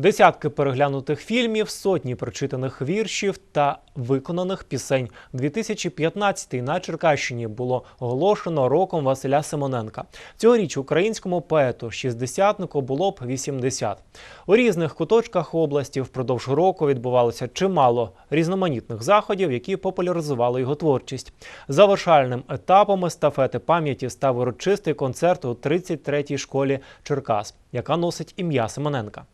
Десятки переглянутих фільмів, сотні прочитаних віршів та виконаних пісень. 2015 на Черкащині було оголошено роком Василя Симоненка. Цьогоріч українському поету шістдесятнику було б 80. У різних куточках області впродовж року відбувалося чимало різноманітних заходів, які популяризували його творчість. Завершальним етапом естафети пам'яті став урочистий концерт у 33-й школі Черкас, яка носить ім'я Симоненка.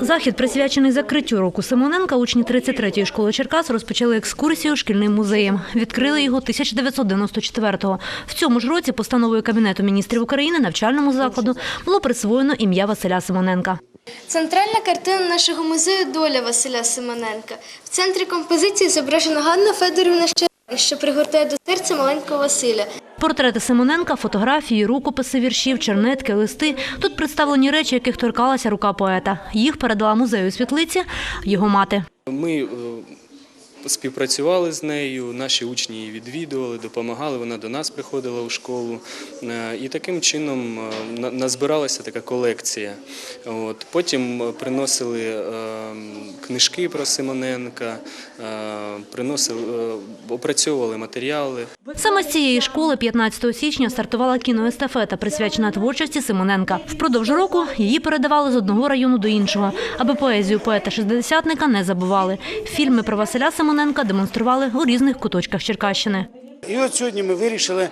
Захід, присвячений закриттю року Симоненка, учні 33-ї школи Черкас розпочали екскурсію шкільним музеєм. Відкрили його 1994-го. В цьому ж році постановою Кабінету міністрів України навчальному закладу було присвоєно ім'я Василя Симоненка. Центральна картина нашого музею Доля Василя Симоненка. В центрі композиції зображена Ганна Федорівна Щербина, що пригортає до серця маленького Василя. Портрети Симоненка, фотографії, рукописи віршів, чернетки, листи. Тут представлені речі, яких торкалася рука поета. Їх передала музею світлиці його мати. Ми е, співпрацювали з нею, наші учні її відвідували, допомагали. Вона до нас приходила у школу. Е, І таким чином е, на- назбиралася така колекція. От. Потім е, приносили книжки про Симоненка, приносили, опрацьовували матеріали. Саме з цієї школи 15 січня стартувала кіноестафета, присвячена творчості Симоненка. Впродовж року її передавали з одного району до іншого, аби поезію поета-шестидесятника не забували. Фільми про Василя Симоненка демонстрували у різних куточках Черкащини. І от сьогодні ми вирішили,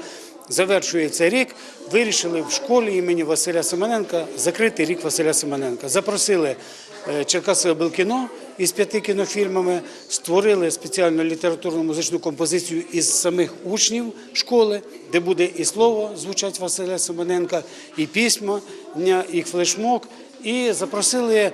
завершується рік, вирішили в школі імені Василя Семененка закрити рік Василя Семененка. Запросили е, Черкаси Белкіно із п'яти кінофільмами, створили спеціальну літературну музичну композицію із самих учнів школи, де буде і слово звучать Василя Семененка, і письма, і флешмоб. І запросили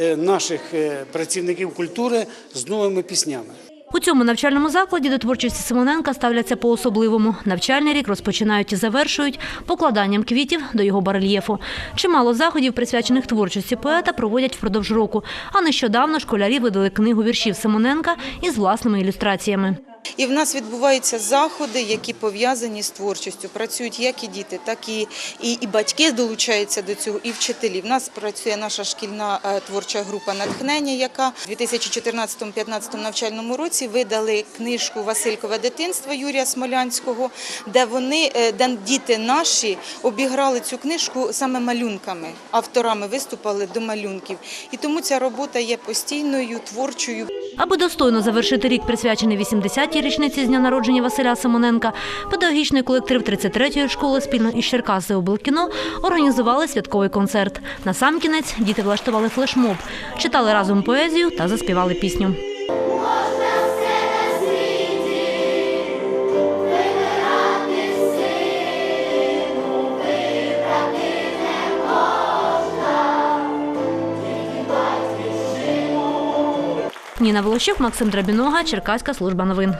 е, наших е, працівників культури з новими піснями. У цьому навчальному закладі до творчості Симоненка ставляться по-особливому. Навчальний рік розпочинають і завершують покладанням квітів до його барельєфу. Чимало заходів, присвячених творчості поета, проводять впродовж року. А нещодавно школярі видали книгу віршів Симоненка із власними ілюстраціями. І в нас відбуваються заходи, які пов'язані з творчістю. Працюють як і діти, так і, і, і батьки долучаються до цього, і вчителі. В нас працює наша шкільна е, творча група натхнення, яка в 2014-2015 навчальному році видали книжку Василькове дитинство Юрія Смолянського, де вони, е, де діти наші обіграли цю книжку саме малюнками. Авторами виступали до малюнків. І тому ця робота є постійною, творчою. Аби достойно завершити рік, присвячений 80-й річниці з дня народження Василя Симоненка, педагогічний колектив 33-ї школи спільно із Черкаси облкіно організували святковий концерт. На сам кінець діти влаштували флешмоб, читали разом поезію та заспівали пісню. Ніна Волощук, Максим Драбінога, Черкаська служба новин.